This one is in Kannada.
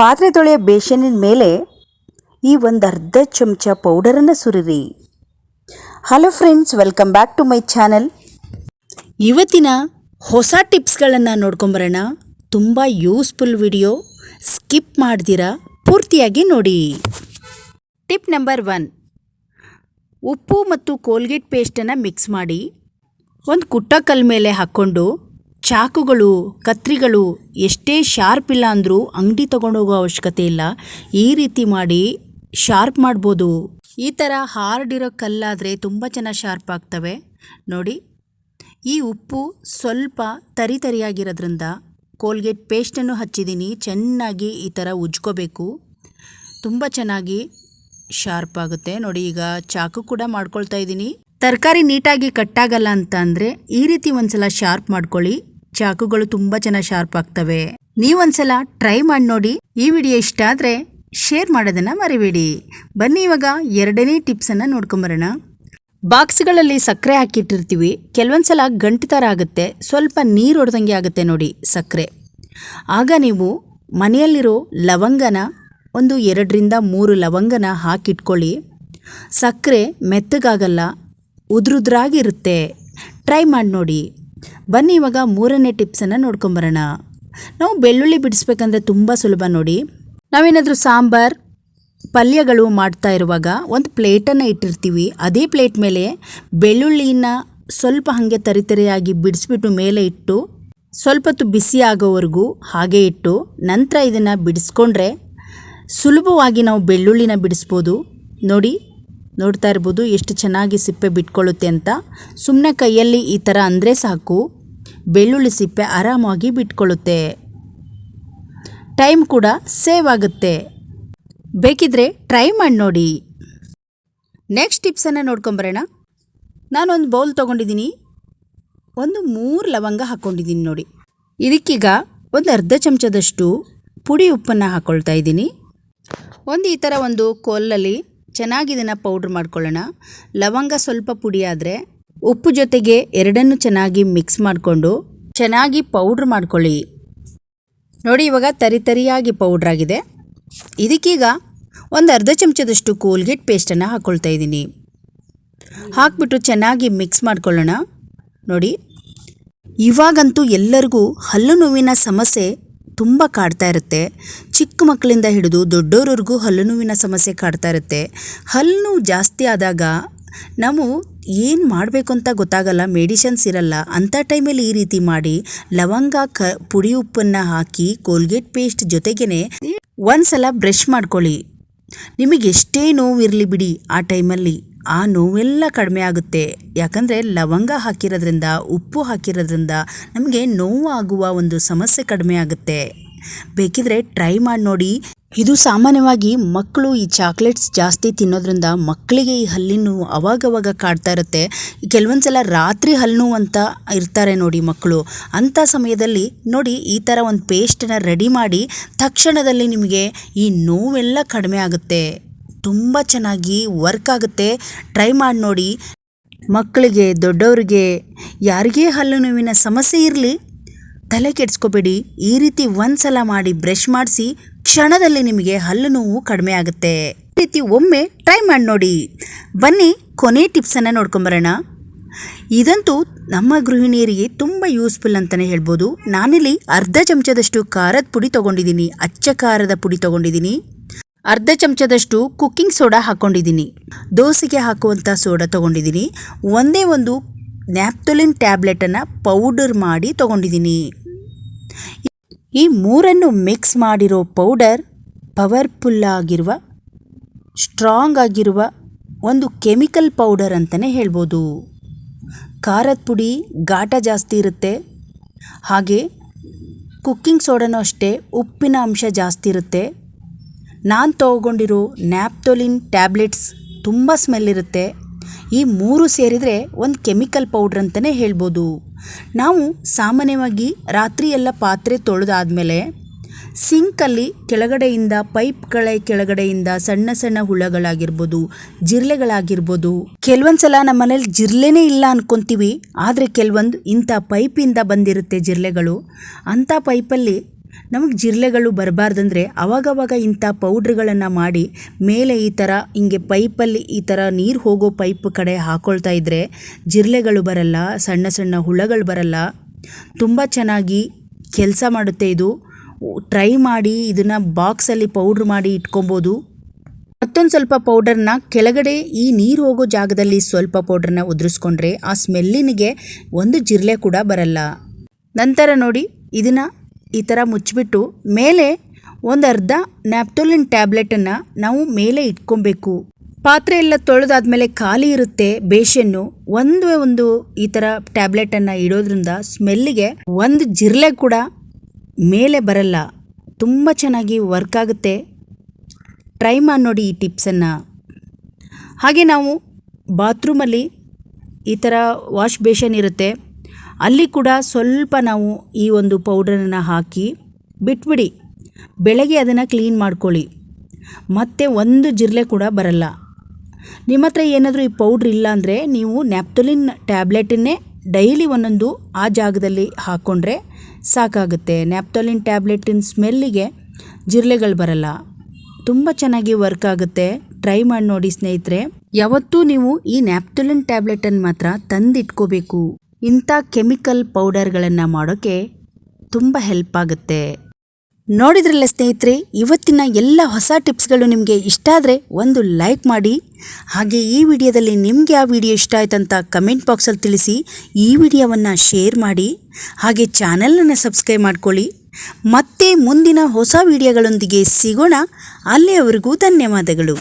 ಪಾತ್ರೆ ತೊಳೆಯ ಬೇಷನಿನ ಮೇಲೆ ಈ ಒಂದು ಅರ್ಧ ಚಮಚ ಪೌಡರನ್ನು ಸುರಿರಿ. Hello friends welcome back to my channel ಇವತ್ತಿನ ಹೊಸ ಟಿಪ್ಸ್ಗಳನ್ನು ನೋಡ್ಕೊಂಬರೋಣ. ತುಂಬ ಯೂಸ್ಫುಲ್ ವಿಡಿಯೋ ಸ್ಕಿಪ್ ಮಾಡ್ದಿರಾ ಪೂರ್ತಿಯಾಗಿ ನೋಡಿ. ಟಿಪ್ ನಂಬರ್ ಒನ್ ಉಪ್ಪು ಮತ್ತು ಕೋಲ್ಗೇಟ್ ಪೇಸ್ಟನ್ನು ಮಿಕ್ಸ್ ಮಾಡಿ. ಒಂದು ಕುಟ್ಟ ಕಲ್ಲ ಮೇಲೆ ಹಾಕ್ಕೊಂಡು ಚಾಕುಗಳು, ಕತ್ರಿಗಳು ಎಷ್ಟೇ ಶಾರ್ಪ್ ಇಲ್ಲ ಅಂದರೂ ಅಂಗಡಿ ತಗೊಂಡೋಗೋ ಅವಶ್ಯಕತೆ ಇಲ್ಲ. ಈ ರೀತಿ ಮಾಡಿ ಶಾರ್ಪ್ ಮಾಡ್ಬೋದು. ಈ ಥರ ಹಾರ್ಡ್ ಇರೋ ಕಲ್ಲಾದರೆ ತುಂಬ ಚೆನ್ನಾಗಿ ಶಾರ್ಪ್ ಆಗ್ತವೆ. ನೋಡಿ, ಈ ಉಪ್ಪು ಸ್ವಲ್ಪ ತರಿ ತರಿಯಾಗಿರೋದ್ರಿಂದ ಕೋಲ್ಗೇಟ್ ಪೇಸ್ಟನ್ನು ಹಚ್ಚಿದ್ದೀನಿ. ಚೆನ್ನಾಗಿ ಈ ಥರ ಉಜ್ಕೋಬೇಕು. ತುಂಬ ಚೆನ್ನಾಗಿ ಶಾರ್ಪ್ ಆಗುತ್ತೆ. ನೋಡಿ, ಈಗ ಚಾಕು ಕೂಡ ಮಾಡ್ಕೊಳ್ತಾ ಇದ್ದೀನಿ. ತರಕಾರಿ ನೀಟಾಗಿ ಕಟ್ಟಾಗಲ್ಲ ಅಂತ ಅಂದರೆ ಈ ರೀತಿ ಒಂದ್ಸಲ ಶಾರ್ಪ್ ಮಾಡ್ಕೊಳ್ಳಿ. ಚಾಕುಗಳು ತುಂಬಾ ಚೆನ್ನಾಗಿ ಶಾರ್ಪ್ ಆಗ್ತವೆ. ನೀವೊಂದ್ಸಲ ಟ್ರೈ ಮಾಡಿ ನೋಡಿ. ಈ ವಿಡಿಯೋ ಇಷ್ಟ ಆದರೆ ಶೇರ್ ಮಾಡೋದನ್ನು ಮರಿಬೇಡಿ. ಬನ್ನಿ ಇವಾಗ ಎರಡನೇ ಟಿಪ್ಸನ್ನು ನೋಡ್ಕೊಂಬರೋಣ. ಬಾಕ್ಸ್ಗಳಲ್ಲಿ ಸಕ್ಕರೆ ಹಾಕಿಟ್ಟಿರ್ತೀವಿ. ಕೆಲವೊಂದ್ಸಲ ಗಂಟು ಥರ ಆಗುತ್ತೆ. ಸ್ವಲ್ಪ ನೀರು ಹೊಡೆದಂಗೆ ಆಗುತ್ತೆ ನೋಡಿ ಸಕ್ಕರೆ. ಆಗ ನೀವು ಮನೆಯಲ್ಲಿರೋ ಲವಂಗನ ಒಂದು ಎರಡರಿಂದ ಮೂರು ಲವಂಗನ ಹಾಕಿಟ್ಕೊಳ್ಳಿ. ಸಕ್ಕರೆ ಮೆತ್ತಗಾಗಲ್ಲ, ಉದ್ರುದ್ರಾಗಿರುತ್ತೆ. ಟ್ರೈ ಮಾಡಿ ನೋಡಿ. ಬನ್ನಿ ಇವಾಗ ಮೂರನೇ ಟಿಪ್ಸನ್ನು ನೋಡ್ಕೊಂಬರೋಣ. ನಾವು ಬೆಳ್ಳುಳ್ಳಿ ಬಿಡಿಸ್ಬೇಕಂದ್ರೆ ತುಂಬ ಸುಲಭ ನೋಡಿ. ನಾವೇನಾದರೂ ಸಾಂಬಾರ್, ಪಲ್ಯಗಳು ಮಾಡ್ತಾ ಇರುವಾಗ ಒಂದು ಪ್ಲೇಟನ್ನು ಇಟ್ಟಿರ್ತೀವಿ. ಅದೇ ಪ್ಲೇಟ್ ಮೇಲೆ ಬೆಳ್ಳುಳ್ಳಿನ ಸ್ವಲ್ಪ ಹಾಗೆ ತರಿತರಿಯಾಗಿ ಬಿಡಿಸ್ಬಿಟ್ಟು ಮೇಲೆ ಇಟ್ಟು, ಸ್ವಲ್ಪ ಹೊತ್ತು ಬಿಸಿ ಆಗೋವರೆಗೂ ಹಾಗೆ ಇಟ್ಟು, ನಂತರ ಇದನ್ನು ಬಿಡಿಸ್ಕೊಂಡ್ರೆ ಸುಲಭವಾಗಿ ನಾವು ಬೆಳ್ಳುಳ್ಳಿನ ಬಿಡಿಸ್ಬೋದು. ನೋಡಿ ನೋಡ್ತಾ ಇರ್ಬೋದು ಎಷ್ಟು ಚೆನ್ನಾಗಿ ಸಿಪ್ಪೆ ಬಿಟ್ಕೊಳ್ಳುತ್ತೆ ಅಂತ. ಸುಮ್ಮನೆ ಕೈಯಲ್ಲಿ ಈ ಥರ ಅಂದರೆ ಸಾಕು. ಬೆಳ್ಳುಳ್ಳಿ ಸಿಪ್ಪೆ ಆರಾಮಾಗಿ ಬಿಟ್ಕೊಳ್ಳುತ್ತೆ. ಟೈಮ್ ಕೂಡ ಸೇವ್ ಆಗುತ್ತೆ. ಬೇಕಿದ್ರೆ ಟ್ರೈ ಮಾಡಿ ನೋಡಿ. ನೆಕ್ಸ್ಟ್ ಟಿಪ್ಸನ್ನು ನೋಡ್ಕೊಂಬರೋಣ ನಾನೊಂದು ಬೌಲ್ ತೊಗೊಂಡಿದ್ದೀನಿ ಒಂದು ಮೂರು ಲವಂಗ ಹಾಕ್ಕೊಂಡಿದ್ದೀನಿ ನೋಡಿ. ಇದಕ್ಕೀಗ ಒಂದು ಅರ್ಧ ಚಮಚದಷ್ಟು ಪುಡಿ ಉಪ್ಪನ್ನು ಹಾಕ್ಕೊಳ್ತಾ ಇದ್ದೀನಿ. ಒಂದು ಈ ಥರ ಒಂದು ಕೋಲಲ್ಲಿ ಚೆನ್ನಾಗಿ ಇದನ್ನು ಪೌಡ್ರ್ ಮಾಡ್ಕೊಳ್ಳೋಣ. ಲವಂಗ ಸ್ವಲ್ಪ ಪುಡಿ ಆದರೆ ಉಪ್ಪು ಜೊತೆಗೆ ಎರಡನ್ನು ಚೆನ್ನಾಗಿ ಮಿಕ್ಸ್ ಮಾಡಿಕೊಂಡು ಚೆನ್ನಾಗಿ ಪೌಡ್ರ್ ಮಾಡ್ಕೊಳ್ಳಿ. ನೋಡಿ ಇವಾಗ ತರಿ ತರಿಯಾಗಿ ಪೌಡ್ರ್ ಆಗಿದೆ. ಇದಕ್ಕೀಗ ಒಂದು ಅರ್ಧ ಚಮಚದಷ್ಟು ಕೋಲ್ಗೇಟ್ ಪೇಸ್ಟನ್ನು ಹಾಕ್ಕೊಳ್ತಾ ಇದ್ದೀನಿ. ಹಾಕ್ಬಿಟ್ಟು ಚೆನ್ನಾಗಿ ಮಿಕ್ಸ್ ಮಾಡ್ಕೊಳ್ಳೋಣ. ನೋಡಿ, ಇವಾಗಂತೂ ಎಲ್ಲರಿಗೂ ಹಲ್ಲು ನೋವಿನ ಸಮಸ್ಯೆ ತುಂಬ ಕಾಡ್ತಾ ಇರುತ್ತೆ. ಚಿಕ್ಕ ಮಕ್ಕಳಿಂದ ಹಿಡಿದು ದೊಡ್ಡೋರವ್ರಿಗೂ ಹಲ್ಲು ನೋವಿನ ಸಮಸ್ಯೆ ಕಾಡ್ತಾ ಇರುತ್ತೆ. ಹಲ್ಲು ನೋವು ಜಾಸ್ತಿ ಆದಾಗ ನಾವು ಏನು ಮಾಡಬೇಕು ಅಂತ ಗೊತ್ತಾಗಲ್ಲ, ಮೆಡಿಷನ್ಸ್ ಇರಲ್ಲ. ಅಂಥ ಟೈಮಲ್ಲಿ ಈ ರೀತಿ ಮಾಡಿ ಲವಂಗ, ಕ, ಪುಡಿ ಉಪ್ಪನ್ನು ಹಾಕಿ ಕೋಲ್ಗೇಟ್ ಪೇಸ್ಟ್ ಜೊತೆಗೇ ಒಂದ್ಸಲ ಬ್ರಷ್ ಮಾಡ್ಕೊಳ್ಳಿ. ನಿಮಗೆ ಎಷ್ಟೇ ನೋವು ಇರಲಿ ಬಿಡಿ ಆ ಟೈಮಲ್ಲಿ. ಆ ನೋವೆಲ್ಲ ಕಡಿಮೆ ಆಗುತ್ತೆ. ಯಾಕಂದರೆ ಲವಂಗ ಹಾಕಿರೋದ್ರಿಂದ, ಉಪ್ಪು ಹಾಕಿರೋದ್ರಿಂದ ನಮಗೆ ನೋವು ಆಗುವ ಒಂದು ಸಮಸ್ಯೆ ಕಡಿಮೆ ಆಗುತ್ತೆ. ಬೇಕಿದ್ರೆ ಟ್ರೈ ಮಾಡಿ ನೋಡಿ. ಇದು ಸಾಮಾನ್ಯವಾಗಿ ಮಕ್ಕಳು ಈ ಚಾಕ್ಲೇಟ್ಸ್ ಜಾಸ್ತಿ ತಿನ್ನೋದ್ರಿಂದ ಮಕ್ಕಳಿಗೆ ಈ ಹಲ್ಲಿನೂ ಅವಾಗವಾಗ ಕಾಡ್ತಾ ಇರುತ್ತೆ. ಕೆಲವೊಂದು ಸಲ ರಾತ್ರಿ ಹಲ್ಲು ಅಂತ ಇರ್ತಾರೆ ನೋಡಿ ಮಕ್ಕಳು ಅಂಥ ಸಮಯದಲ್ಲಿ ನೋಡಿ ಈ ಥರ ಒಂದು ಪೇಸ್ಟನ್ನು ರೆಡಿ ಮಾಡಿ ತಕ್ಷಣದಲ್ಲಿ ನಿಮಗೆ ಈ ನೋವೆಲ್ಲ ಕಡಿಮೆ ಆಗುತ್ತೆ. ತುಂಬ ಚೆನ್ನಾಗಿ ವರ್ಕ್ ಆಗುತ್ತೆ. ಟ್ರೈ ಮಾಡಿ ನೋಡಿ. ಮಕ್ಕಳಿಗೆ, ದೊಡ್ಡವ್ರಿಗೆ, ಯಾರಿಗೇ ಹಲ್ಲು ನೋವಿನ ಸಮಸ್ಯೆ ಇರಲಿ, ತಲೆ ಕೆಡಿಸ್ಕೋಬೇಡಿ. ಈ ರೀತಿ ಒಂದ್ಸಲ ಮಾಡಿ ಬ್ರಷ್ ಮಾಡಿಸಿ, ಕ್ಷಣದಲ್ಲಿ ನಿಮಗೆ ಹಲ್ಲು ನೋವು ಕಡಿಮೆ ಆಗುತ್ತೆ. ಈ ರೀತಿ ಒಮ್ಮೆ ಟ್ರೈ ಮಾಡಿ ನೋಡಿ. ಬನ್ನಿ, ಕೊನೆ ಟಿಪ್ಸನ್ನು ನೋಡ್ಕೊಂಬರೋಣ. ಇದಂತೂ ನಮ್ಮ ಗೃಹಿಣಿಯರಿಗೆ ತುಂಬ ಯೂಸ್ಫುಲ್ ಅಂತಲೇ ಹೇಳ್ಬೋದು. ನಾನಿಲ್ಲಿ ಅರ್ಧ ಚಮಚದಷ್ಟು ಖಾರದ ಪುಡಿ ತೊಗೊಂಡಿದ್ದೀನಿ. ಅಚ್ಚ ಖಾರದ ಪುಡಿ ತೊಗೊಂಡಿದ್ದೀನಿ. ಅರ್ಧ ಚಮಚದಷ್ಟು ಕುಕ್ಕಿಂಗ್ ಸೋಡಾ ಹಾಕ್ಕೊಂಡಿದ್ದೀನಿ ದೋಸೆಗೆ ಹಾಕುವಂಥ ಸೋಡಾ ತೊಗೊಂಡಿದ್ದೀನಿ. ಒಂದೇ ಒಂದು ನ್ಯಾಪ್ತೊಲಿನ್ ಟ್ಯಾಬ್ಲೆಟನ್ನು ಪೌಡರ್ ಮಾಡಿ ತೊಗೊಂಡಿದ್ದೀನಿ. ಈ ಮೂರನ್ನು ಮಿಕ್ಸ್ ಮಾಡಿರೋ ಪೌಡರ್ ಪವರ್ಫುಲ್ ಆಗಿರುವ, ಸ್ಟ್ರಾಂಗ್ ಆಗಿರುವ ಒಂದು ಕೆಮಿಕಲ್ ಪೌಡರ್ ಅಂತಲೇ ಹೇಳ್ಬೋದು. ಖಾರದ ಪುಡಿ ಘಾಟ ಜಾಸ್ತಿ ಇರುತ್ತೆ. ಹಾಗೆ ಕುಕ್ಕಿಂಗ್ ಸೋಡನೂ ಅಷ್ಟೇ ಉಪ್ಪಿನ ಅಂಶ ಜಾಸ್ತಿ ಇರುತ್ತೆ. ನಾನು ತೊಗೊಂಡಿರೋ ನ್ಯಾಪ್ತೊಲಿನ್ ಟ್ಯಾಬ್ಲೆಟ್ಸ್ ತುಂಬ ಸ್ಮೆಲ್ ಇರುತ್ತೆ. ಈ ಮೂರು ಸೇರಿದರೆ ಒಂದು ಕೆಮಿಕಲ್ ಪೌಡ್ರ್ ಅಂತಲೇ ಹೇಳ್ಬೋದು. ನಾವು ಸಾಮಾನ್ಯವಾಗಿ ರಾತ್ರಿ ಎಲ್ಲ ಪಾತ್ರೆ ತೊಳೆದಾದ್ಮೇಲೆ ಸಿಂಕಲ್ಲಿ ಕೆಳಗಡೆಯಿಂದ ಪೈಪ್ಗಳ ಕೆಳಗಡೆಯಿಂದ ಸಣ್ಣ ಸಣ್ಣ ಹುಳಗಳಾಗಿರ್ಬೋದು, ಜಿರ್ಲೆಗಳಾಗಿರ್ಬೋದು. ಕೆಲವೊಂದು ಸಲ ನಮ್ಮ ಮನೇಲಿ ಜಿರ್ಲೆನೇ ಇಲ್ಲ ಅನ್ಕೊಂತೀವಿ, ಆದರೆ ಕೆಲವೊಂದು ಇಂಥ ಪೈಪಿಂದ ಬಂದಿರುತ್ತೆ ಜಿರ್ಲೆಗಳು. ಅಂಥ ಪೈಪಲ್ಲಿ ನಮಗೆ ಜಿರಳೆಗಳು ಬರಬಾರ್ದಂದ್ರೆ ಅವಾಗವಾಗ ಇಂಥ ಪೌಡ್ರ್ಗಳನ್ನು ಮಾಡಿ ಮೇಲೆ ಈ ಥರ ಹಿಂಗೆ ಪೈಪಲ್ಲಿ ಈ ಥರ ನೀರು ಹೋಗೋ ಪೈಪ್ ಕಡೆ ಹಾಕ್ಕೊಳ್ತಾ ಇದ್ದರೆ ಜಿರಳೆಗಳು ಬರಲ್ಲ, ಸಣ್ಣ ಸಣ್ಣ ಹುಳಗಳು ಬರಲ್ಲ. ತುಂಬ ಚೆನ್ನಾಗಿ ಕೆಲಸ ಮಾಡುತ್ತೆ ಇದು. ಟ್ರೈ ಮಾಡಿ ಇದನ್ನು ಬಾಕ್ಸಲ್ಲಿ ಪೌಡ್ರ್ ಮಾಡಿ ಇಟ್ಕೊಬೋದು. ಮತ್ತೊಂದು ಸ್ವಲ್ಪ ಪೌಡರ್ನ ಕೆಳಗಡೆ ಈ ನೀರು ಹೋಗೋ ಜಾಗದಲ್ಲಿ ಸ್ವಲ್ಪ ಪೌಡ್ರನ್ನ ಉದುರಿಸ್ಕೊಂಡ್ರೆ ಆ ಸ್ಮೆಲ್ಲಿನಿಗೆ ಒಂದು ಜಿರಲೆ ಕೂಡ ಬರಲ್ಲ. ನಂತರ ನೋಡಿ, ಇದನ್ನು ಈ ಥರ ಮುಚ್ಚಿಬಿಟ್ಟು ಮೇಲೆ ಒಂದು ಅರ್ಧ ನ್ಯಾಪ್ಟೋಲಿನ್ ಟ್ಯಾಬ್ಲೆಟನ್ನು ನಾವು ಮೇಲೆ ಇಟ್ಕೊಬೇಕು. ಪಾತ್ರೆ ಎಲ್ಲ ತೊಳೆದಾದ್ಮೇಲೆ ಖಾಲಿ ಇರುತ್ತೆ ಬೇಷನ್ನು. ಒಂದೇ ಒಂದು ಈ ಥರ ಟ್ಯಾಬ್ಲೆಟನ್ನು ಇಡೋದ್ರಿಂದ ಸ್ಮೆಲ್ಲಿಗೆ ಒಂದು ಜಿರ್ಲೆ ಕೂಡ ಮೇಲೆ ಬರಲ್ಲ. ತುಂಬ ಚೆನ್ನಾಗಿ ವರ್ಕ್ ಆಗುತ್ತೆ. ಟ್ರೈ ಮಾಡಿ ನೋಡಿ ಈ ಟಿಪ್ಸನ್ನು ಹಾಗೆ ನಾವು ಬಾತ್ರೂಮಲ್ಲಿ ಈ ಥರ ವಾಶ್ ಬೇಷನ್ ಇರುತ್ತೆ. ಅಲ್ಲಿ ಕೂಡ ಸ್ವಲ್ಪ ನಾವು ಈ ಒಂದು ಪೌಡರನ್ನು ಹಾಕಿ ಬಿಟ್ಬಿಡಿ. ಬೆಳಗ್ಗೆ ಅದನ್ನು ಕ್ಲೀನ್ ಮಾಡ್ಕೊಳ್ಳಿ. ಮತ್ತೆ ಒಂದು ಜಿರಲೆ ಕೂಡ ಬರಲ್ಲ. ನಿಮ್ಮ ಹತ್ರ ಏನಾದರೂ ಈ ಪೌಡ್ರ್ ಇಲ್ಲ ಅಂದರೆ ನೀವು ನ್ಯಾಪ್ತೊಲಿನ್ ಟ್ಯಾಬ್ಲೆಟನ್ನೇ ಡೈಲಿ ಒಂದೊಂದು ಆ ಜಾಗದಲ್ಲಿ ಹಾಕ್ಕೊಂಡ್ರೆ ಸಾಕಾಗುತ್ತೆ. ನ್ಯಾಪ್ತೊಲಿನ್ ಟ್ಯಾಬ್ಲೆಟಿನ ಸ್ಮೆಲ್ಲಿಗೆ ಜಿರಳೆಗಳು ಬರಲ್ಲ. ತುಂಬ ಚೆನ್ನಾಗಿ ವರ್ಕ್ ಆಗುತ್ತೆ. ಟ್ರೈ ಮಾಡಿ ನೋಡಿ ಸ್ನೇಹಿತರೆ. ಯಾವತ್ತೂ ನೀವು ಈ ನ್ಯಾಪ್ತೊಲಿನ್ ಟ್ಯಾಬ್ಲೆಟನ್ನು ಮಾತ್ರ ತಂದಿಟ್ಕೋಬೇಕು. ಇಂಥ ಕೆಮಿಕಲ್ ಪೌಡರ್ಗಳನ್ನು ಮಾಡೋಕ್ಕೆ ತುಂಬ ಹೆಲ್ಪ್ ಆಗುತ್ತೆ. ನೋಡಿದ್ರಲ್ಲ ಸ್ನೇಹಿತರೆ, ಇವತ್ತಿನ ಎಲ್ಲ ಹೊಸ ಟಿಪ್ಸ್ಗಳು ನಿಮಗೆ ಇಷ್ಟ ಆದರೆ ಒಂದು ಲೈಕ್ ಮಾಡಿ, ಹಾಗೆ ಈ ವಿಡಿಯೋದಲ್ಲಿ ನಿಮಗೆ ಆ ವಿಡಿಯೋ ಇಷ್ಟ ಆಯ್ತಂತ ಕಮೆಂಟ್ ಬಾಕ್ಸಲ್ಲಿ ತಿಳಿಸಿ, ಈ ವಿಡಿಯೋವನ್ನು ಶೇರ್ ಮಾಡಿ, ಹಾಗೆ ಚಾನಲನ್ನು ಸಬ್ಸ್ಕ್ರೈಬ್ ಮಾಡ್ಕೊಳ್ಳಿ. ಮತ್ತೆ ಮುಂದಿನ ಹೊಸ ವಿಡಿಯೋಗಳೊಂದಿಗೆ ಸಿಗೋಣ. ಅಲ್ಲಿಯವರೆಗೂ ಧನ್ಯವಾದಗಳು.